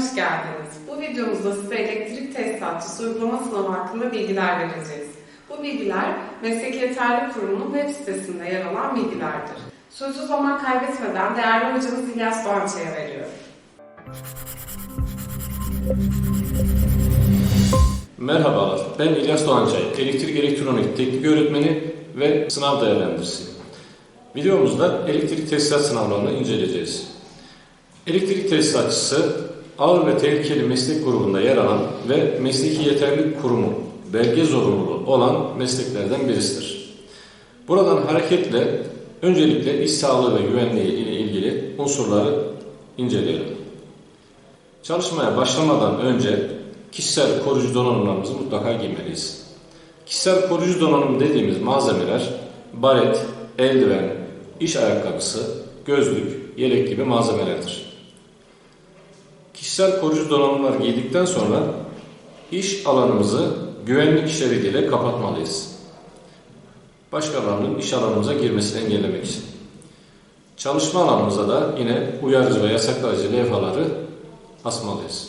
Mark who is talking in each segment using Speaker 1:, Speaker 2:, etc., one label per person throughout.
Speaker 1: hoş geldiniz. Bu videomuzda size elektrik tesisatçısı uygulama sınavı hakkında bilgiler vereceğiz. Bu bilgiler Meslek Yeterli Kurumu'nun web sitesinde yer alan bilgilerdir. Sözü zaman kaybetmeden değerli hocamız İlyas Doğançay'a veriyorum.
Speaker 2: Merhabalar, ben İlyas Doğançay, elektrik elektronik teknik öğretmeni ve sınav değerlendiricisi. Videomuzda elektrik tesisat sınavlarını inceleyeceğiz. Elektrik tesisatçısı ağır ve tehlikeli meslek grubunda yer alan ve mesleki yeterlilik kurumu belge zorunluluğu olan mesleklerden birisidir. Buradan hareketle öncelikle iş sağlığı ve güvenliği ile ilgili unsurları inceleyelim. Çalışmaya başlamadan önce kişisel koruyucu donanımlarımızı mutlaka giymeliyiz. Kişisel koruyucu donanım dediğimiz malzemeler baret, eldiven, iş ayakkabısı, gözlük, yelek gibi malzemelerdir. Kişisel koruyucu donanımlar giydikten sonra iş alanımızı güvenlik şeridiyle kapatmalıyız. Başkalarının iş alanımıza girmesini engellemek için. Çalışma alanımıza da yine uyarıcı ve yasaklayıcı levhaları asmalıyız.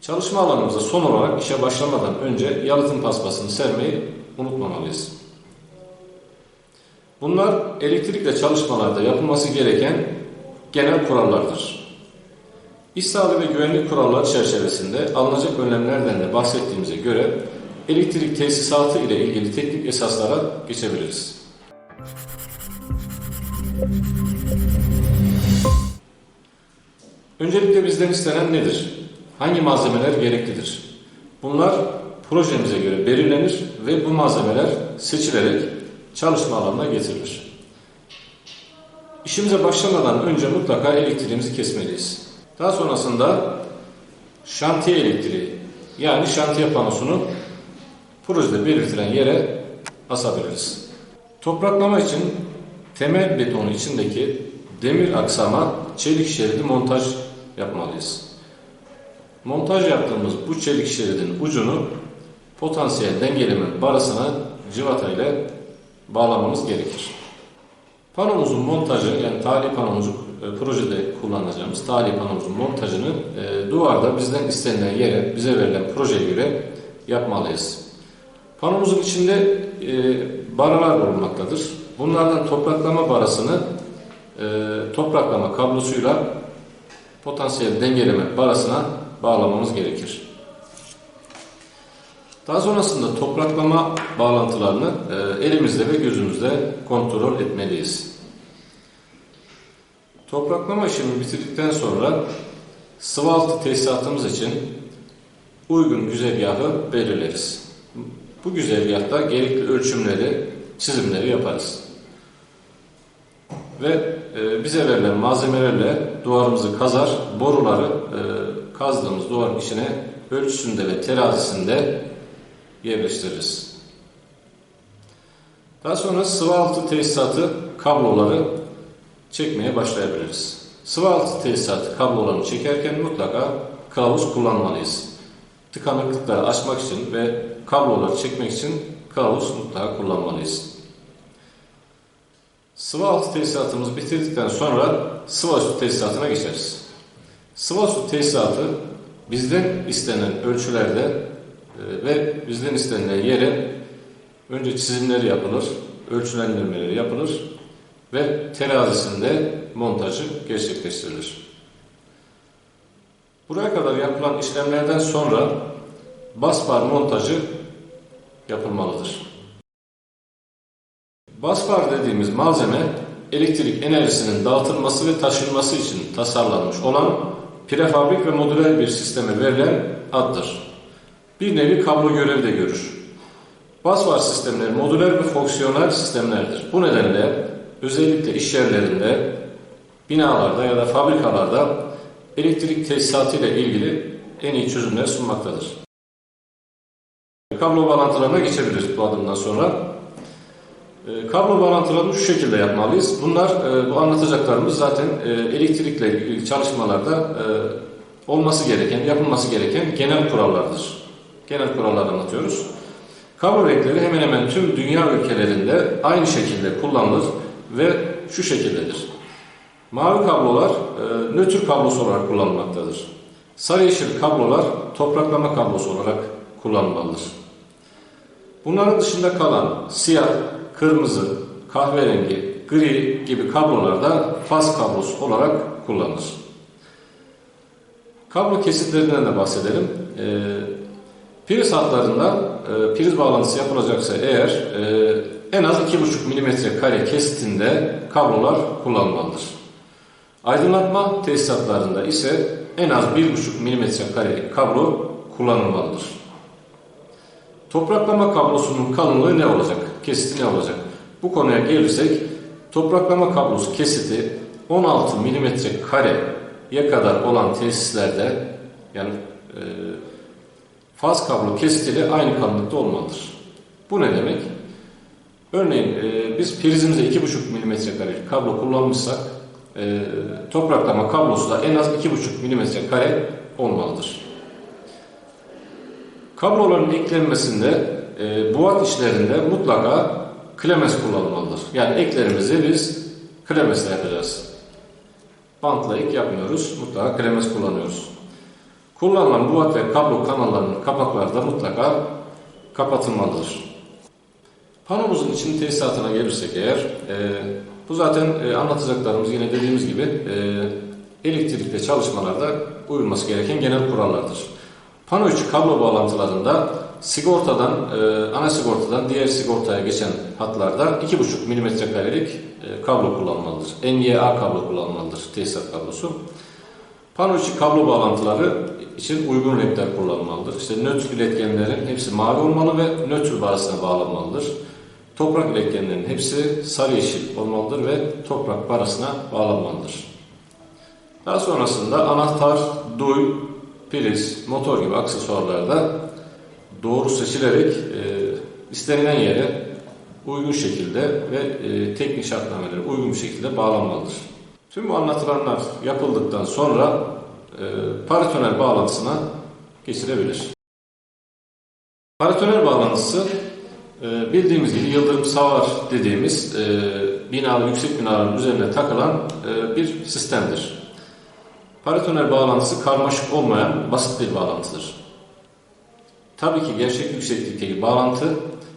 Speaker 2: Çalışma alanımıza son olarak işe başlamadan önce yalıtım paspasını sermeyi unutmamalıyız. Bunlar elektrikle çalışmalarda yapılması gereken genel kurallardır. İş sağlığı ve güvenlik kuralları çerçevesinde alınacak önlemlerden de bahsettiğimize göre elektrik tesisatı ile ilgili teknik esaslara geçebiliriz. Öncelikle bizden istenen nedir? Hangi malzemeler gereklidir? Bunlar projemize göre belirlenir ve bu malzemeler seçilerek çalışma alanına getirilir. İşimize başlamadan önce mutlaka elektriğimizi kesmeliyiz. Daha sonrasında şantiye elektriği yani şantiye panosunu projede belirtilen yere asabiliriz. Topraklama için temel betonu içindeki demir aksama çelik şeridi montaj yapmalıyız. Montaj yaptığımız bu çelik şeridin ucunu potansiyel dengeleme barasına cıvata ile bağlamamız gerekir. Panomuzun montajı yani tali panomuzu e, projede kullanacağımız tali panomuzun montajını e, duvarda bizden istenilen yere bize verilen projeye göre yapmalıyız. Panomuzun içinde e, baralar bulunmaktadır. Bunlardan topraklama barasını e, topraklama kablosuyla potansiyel dengeleme barasına bağlamamız gerekir. Daha sonrasında topraklama bağlantılarını e, elimizde ve gözümüzde kontrol etmeliyiz. Topraklama işini bitirdikten sonra sıvı altı tesisatımız için uygun güzergahı belirleriz. Bu güzergahta gerekli ölçümleri, çizimleri yaparız. Ve e, bize verilen malzemelerle duvarımızı kazar, boruları e, kazdığımız duvarın içine ölçüsünde ve terazisinde yerleştiririz. Daha sonra sıvı altı tesisatı kabloları çekmeye başlayabiliriz. Sıvı altı tesisatı kablolarını çekerken mutlaka kılavuz kullanmalıyız. Tıkanıklıkları açmak için ve kabloları çekmek için kılavuz mutlaka kullanmalıyız. Sıvı altı tesisatımızı bitirdikten sonra sıvı su tesisatına geçeriz. Sıvı su tesisatı bizden istenen ölçülerde e, ve bizden istenilen yere önce çizimleri yapılır, ölçülendirmeleri yapılır ve terazisinde montajı gerçekleştirilir. Buraya kadar yapılan işlemlerden sonra basbar montajı yapılmalıdır. Basbar dediğimiz malzeme elektrik enerjisinin dağıtılması ve taşınması için tasarlanmış olan prefabrik ve modüler bir sisteme verilen addır. Bir nevi kablo görevi de görür. Basbar sistemleri modüler ve fonksiyonel sistemlerdir. Bu nedenle özellikle iş yerlerinde, binalarda ya da fabrikalarda elektrik tesisatı ile ilgili en iyi çözümler sunmaktadır. Kablo bağlantılarına geçebiliriz bu adımdan sonra. E, kablo bağlantılarını şu şekilde yapmalıyız. Bunlar, e, bu anlatacaklarımız zaten e, elektrikle ilgili çalışmalarda olması gereken, yapılması gereken genel kurallardır. Genel kurallar anlatıyoruz. Kablo renkleri hemen hemen tüm dünya ülkelerinde aynı şekilde kullanılır ve şu şekildedir. Mavi kablolar nötr kablosu olarak kullanılmaktadır. Sarı yeşil kablolar topraklama kablosu olarak kullanılmalıdır. Bunların dışında kalan siyah, kırmızı, kahverengi, gri gibi kablolar da faz kablosu olarak kullanılır. Kablo kesitlerinden de bahsedelim. Ee, priz hatlarında e, priz bağlantısı yapılacaksa eğer e, en az 2,5 mm kare kesitinde kablolar kullanılmalıdır. Aydınlatma tesisatlarında ise en az 1,5 mm karelik kablo kullanılmalıdır. Topraklama kablosunun kalınlığı ne olacak? Kesiti ne olacak? Bu konuya gelirsek topraklama kablosu kesiti 16 mm kareye kadar olan tesislerde yani e, faz kablo kesitiyle aynı kalınlıkta olmalıdır. Bu ne demek? Örneğin e, biz prizimize 2,5 mm karelik kablo kullanmışsak e, topraklama kablosu da en az 2,5 mm kare olmalıdır. Kabloların eklenmesinde e, buat işlerinde mutlaka klemes kullanılmalıdır. Yani eklerimizi biz klemesle yapacağız. Bantla ek yapmıyoruz. Mutlaka klemes kullanıyoruz. Kullanılan buat ve kablo kanallarının kapakları da mutlaka kapatılmalıdır. Panomuzun için tesisatına gelirsek eğer, e, bu zaten e, anlatacaklarımız yine dediğimiz gibi e, elektrikli çalışmalarda uyulması gereken genel kurallardır. Pano içi kablo bağlantılarında sigortadan, e, ana sigortadan diğer sigortaya geçen hatlarda 2,5 mm karelik e, kablo kullanılmalıdır. NYA kablo kullanılmalıdır, tesisat kablosu. Pano içi kablo bağlantıları için uygun renkler kullanılmalıdır. İşte nötr iletkenlerin hepsi mavi olmalı ve nötr barasına bağlanmalıdır. Toprak iletkenlerin hepsi sarı yeşil olmalıdır ve toprak barasına bağlanmalıdır. Daha sonrasında anahtar, duy, priz, motor gibi aksesuarlarda doğru seçilerek e, istenilen yere uygun şekilde ve e, teknik şartnamelere uygun bir şekilde bağlanmalıdır. Tüm bu anlatılanlar yapıldıktan sonra e, paritoner bağlantısına geçilebilir. Paritoner bağlantısı e, bildiğimiz gibi yıldırım savar dediğimiz e, binalı yüksek binaların üzerine takılan e, bir sistemdir. Paritoner bağlantısı karmaşık olmayan basit bir bağlantıdır. Tabii ki gerçek yükseklikteki bağlantı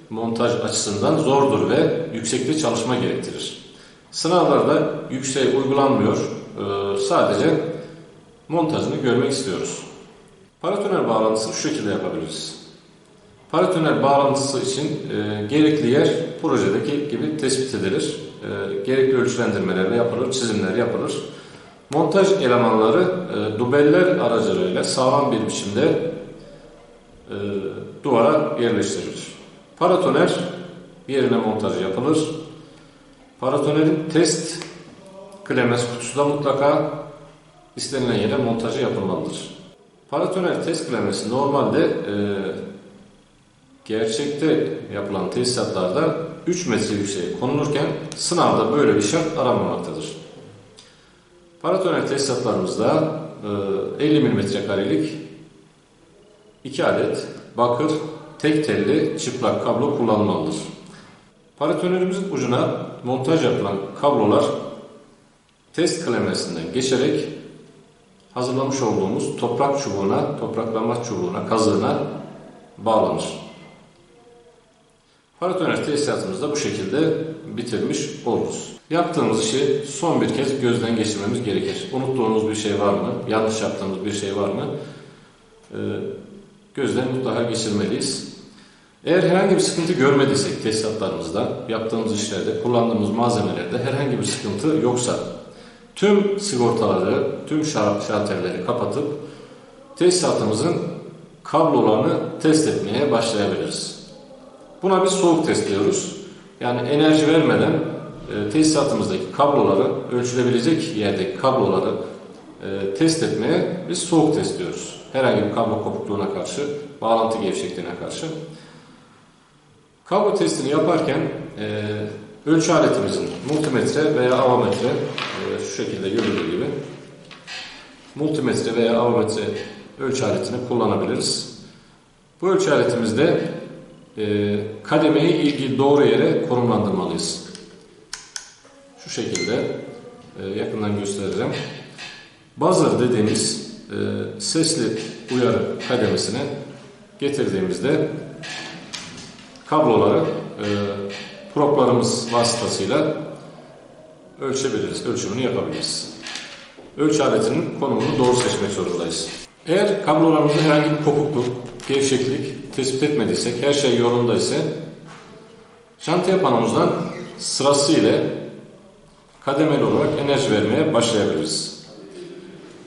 Speaker 2: montaj açısından zordur ve yüksekte çalışma gerektirir. Sınavlarda yüksek uygulanmıyor, ee, sadece montajını görmek istiyoruz. Paratoner bağlantısını şu şekilde yapabiliriz. Paratoner bağlantısı için e, gerekli yer projedeki gibi tespit edilir. E, gerekli ölçülendirmeler yapılır, çizimler yapılır. Montaj elemanları e, dubeller aracılığıyla sağlam bir biçimde e, duvara yerleştirilir. Paratoner yerine montajı yapılır. Paratonerin test klemes kutusu da mutlaka istenilen yere montajı yapılmalıdır. Paratoner test klemesi normalde e, gerçekte yapılan tesisatlarda 3 metre yükseğe konulurken sınavda böyle bir şart aranmamaktadır. Paratoner tesisatlarımızda e, 50 mm karelik 2 adet bakır tek telli çıplak kablo kullanılmalıdır. Paratonerimizin ucuna montaj yapılan kablolar test klemesinden geçerek hazırlamış olduğumuz toprak çubuğuna, topraklama çubuğuna, kazığına bağlanır. Paratoner tesisatımızı da bu şekilde bitirmiş oluruz. Yaptığımız işi son bir kez gözden geçirmemiz gerekir. Unuttuğumuz bir şey var mı? Yanlış yaptığımız bir şey var mı? Ee, gözden mutlaka geçirmeliyiz. Eğer herhangi bir sıkıntı görmediysek tesisatlarımızda, yaptığımız işlerde, kullandığımız malzemelerde herhangi bir sıkıntı yoksa tüm sigortaları, tüm şalterleri kapatıp tesisatımızın kablolarını test etmeye başlayabiliriz. Buna biz soğuk test diyoruz. Yani enerji vermeden e, tesisatımızdaki kabloları, ölçülebilecek yerdeki kabloları e, test etmeye biz soğuk test diyoruz. Herhangi bir kablo kopukluğuna karşı, bağlantı gevşekliğine karşı. Kablo testini yaparken e, ölçü aletimizin multimetre veya avometre e, şu şekilde görüldüğü gibi multimetre veya avometre ölçü aletini kullanabiliriz. Bu ölçü aletimizde e, kademeyi ilgili doğru yere konumlandırmalıyız. Şu şekilde e, yakından göstereceğim. Buzzer dediğimiz e, sesli uyarı kademesine getirdiğimizde kabloları e, proplarımız vasıtasıyla ölçebiliriz, ölçümünü yapabiliriz. Ölçü aletinin konumunu doğru seçmek zorundayız. Eğer kablolarımızda herhangi bir kopukluk, gevşeklik tespit etmediysek, her şey yolunda ise şantiye panomuzdan sırasıyla kademeli olarak enerji vermeye başlayabiliriz.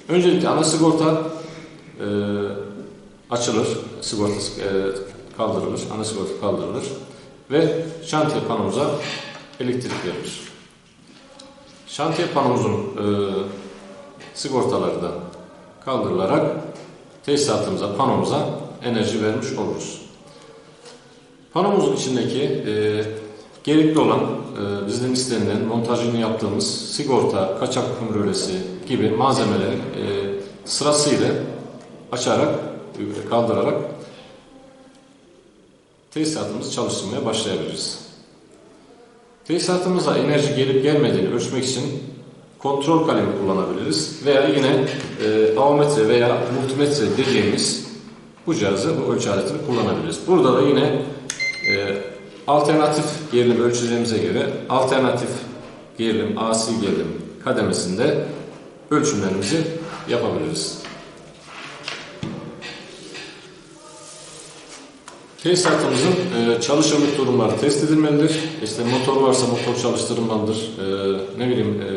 Speaker 2: Öncelikle ana sigorta e, açılır, sigortası e, kaldırılır, ana sigorta kaldırılır ve şantiye panomuza elektrik verilir. Şantiye panomuzun e, sigortaları da kaldırılarak tesisatımıza, panomuza enerji vermiş oluruz. Panomuzun içindeki e, gerekli olan e, bizden istenilen montajını yaptığımız sigorta, kaçak kömürölesi gibi malzemeleri e, sırasıyla açarak, e, kaldırarak tesisatımızı çalıştırmaya başlayabiliriz. Tesisatımıza enerji gelip gelmediğini ölçmek için kontrol kalemi kullanabiliriz veya yine e, avometre veya multimetre dediğimiz bu cihazı, bu ölçü aletini kullanabiliriz. Burada da yine e, alternatif gerilim ölçülerimize göre alternatif gerilim, AC gerilim kademesinde ölçümlerimizi yapabiliriz. Tesisatımızın e, çalışırlık durumları test edilmelidir. İşte motor varsa motor çalıştırılmalıdır. E, ne bileyim e,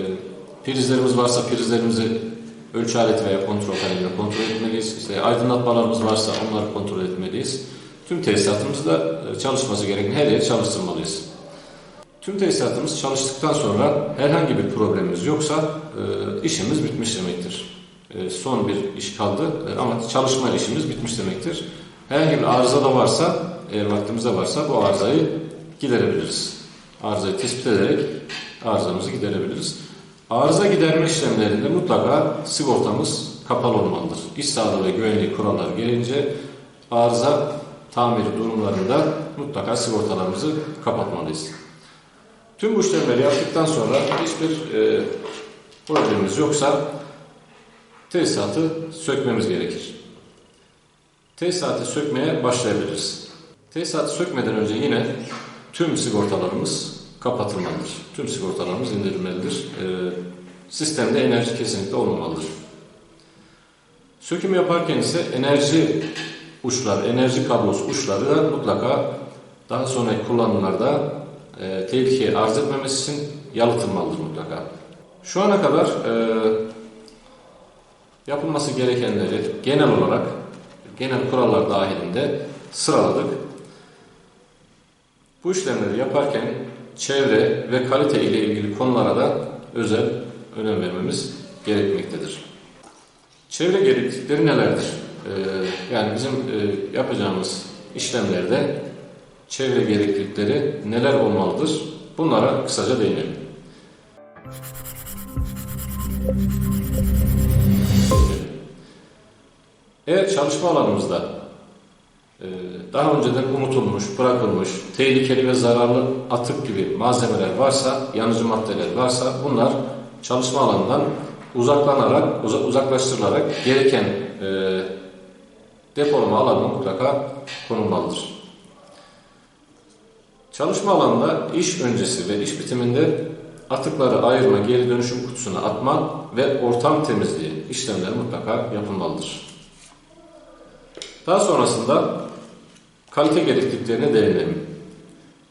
Speaker 2: prizlerimiz varsa prizlerimizi ölçü aleti veya kontrol kalemiyle kontrol etmeliyiz. İşte aydınlatmalarımız varsa onları kontrol etmeliyiz. Tüm tesisatımızda e, çalışması gereken her yeri çalıştırmalıyız. Tüm tesisatımız çalıştıktan sonra herhangi bir problemimiz yoksa e, işimiz bitmiş demektir. E, son bir iş kaldı ama çalışma işimiz bitmiş demektir. Herhangi bir arıza da varsa, eğer vaktimizde varsa bu arızayı giderebiliriz. Arızayı tespit ederek arızamızı giderebiliriz. Arıza giderme işlemlerinde mutlaka sigortamız kapalı olmalıdır. İş sağlığı ve güvenliği kuralları gelince arıza tamiri durumlarında mutlaka sigortalarımızı kapatmalıyız. Tüm bu işlemleri yaptıktan sonra hiçbir e, problemimiz yoksa tesisatı sökmemiz gerekir. Tesisatı sökmeye başlayabiliriz. Tesisatı sökmeden önce yine tüm sigortalarımız kapatılmalıdır. Tüm sigortalarımız indirilmelidir. E, sistemde enerji kesinlikle olmamalıdır. Söküm yaparken ise enerji uçları, enerji kablosu uçları da mutlaka daha sonraki kullanımlarda e, tehlikeye arz etmemesi için yalıtılmalıdır mutlaka. Şu ana kadar e, yapılması gerekenleri genel olarak genel kurallar dahilinde sıraladık. Bu işlemleri yaparken çevre ve kalite ile ilgili konulara da özel önem vermemiz gerekmektedir. Çevre gereklilikleri nelerdir? Ee, yani bizim e, yapacağımız işlemlerde çevre gereklilikleri neler olmalıdır? Bunlara kısaca değinelim. Eğer çalışma alanımızda daha önceden unutulmuş, bırakılmış, tehlikeli ve zararlı atık gibi malzemeler varsa, yanıcı maddeler varsa bunlar çalışma alanından uzaklanarak, uza- uzaklaştırılarak gereken e, depolama alanına mutlaka konulmalıdır. Çalışma alanında iş öncesi ve iş bitiminde atıkları ayırma, geri dönüşüm kutusuna atma ve ortam temizliği işlemleri mutlaka yapılmalıdır. Daha sonrasında kalite gerekliliklerine değinelim.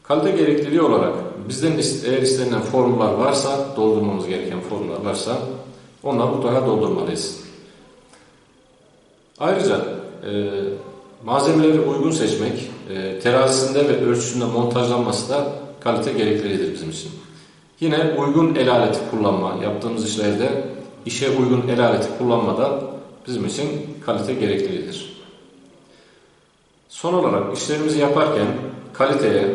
Speaker 2: Kalite gerekliliği olarak bizden eğer istenilen formlar varsa, doldurmamız gereken formlar varsa onları mutlaka doldurmalıyız. Ayrıca e, malzemeleri uygun seçmek, e, terazisinde ve ölçüsünde montajlanması da kalite gerekliliğidir bizim için. Yine uygun el aleti kullanma, yaptığımız işlerde işe uygun el aleti kullanma da bizim için kalite gerekliliğidir. Son olarak işlerimizi yaparken kaliteye,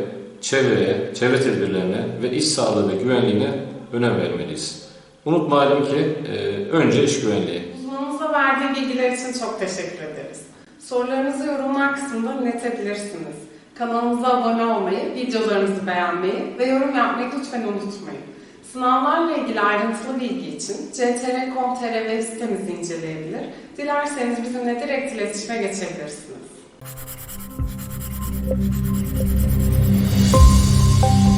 Speaker 2: çevreye, çevre tedbirlerine ve iş sağlığı ve güvenliğine önem vermeliyiz. Unutmayalım ki e, önce iş güvenliği.
Speaker 1: Uzmanımıza verdiği bilgiler için çok teşekkür ederiz. Sorularınızı yorumlar kısmında iletebilirsiniz. Kanalımıza abone olmayı, videolarımızı beğenmeyi ve yorum yapmayı lütfen unutmayın. Sınavlarla ilgili ayrıntılı bilgi için ctr.com.tr web sitemizi inceleyebilir. Dilerseniz bizimle direkt iletişime geçebilirsiniz. Thank you.